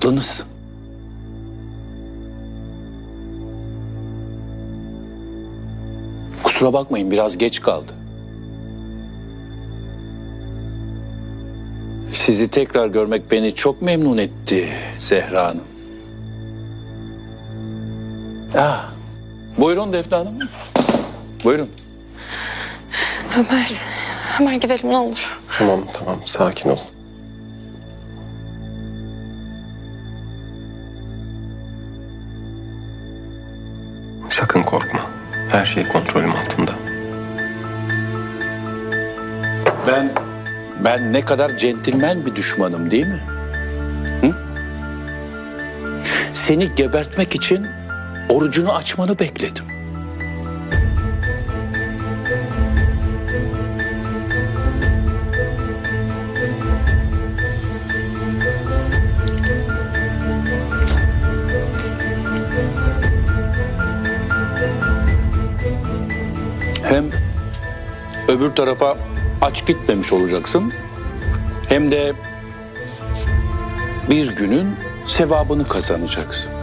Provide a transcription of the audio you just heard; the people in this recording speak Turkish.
tatlınız. Kusura bakmayın biraz geç kaldı. Sizi tekrar görmek beni çok memnun etti Zehra Hanım. Ah, buyurun Defne Hanım. Buyurun. Ömer, Ömer gidelim ne olur. Tamam tamam sakin ol. Sakın korkma. Her şey kontrolüm altında. Ben ben ne kadar centilmen bir düşmanım değil mi? Hı? Seni gebertmek için orucunu açmanı bekledim. Hem öbür tarafa aç gitmemiş olacaksın. Hem de bir günün sevabını kazanacaksın.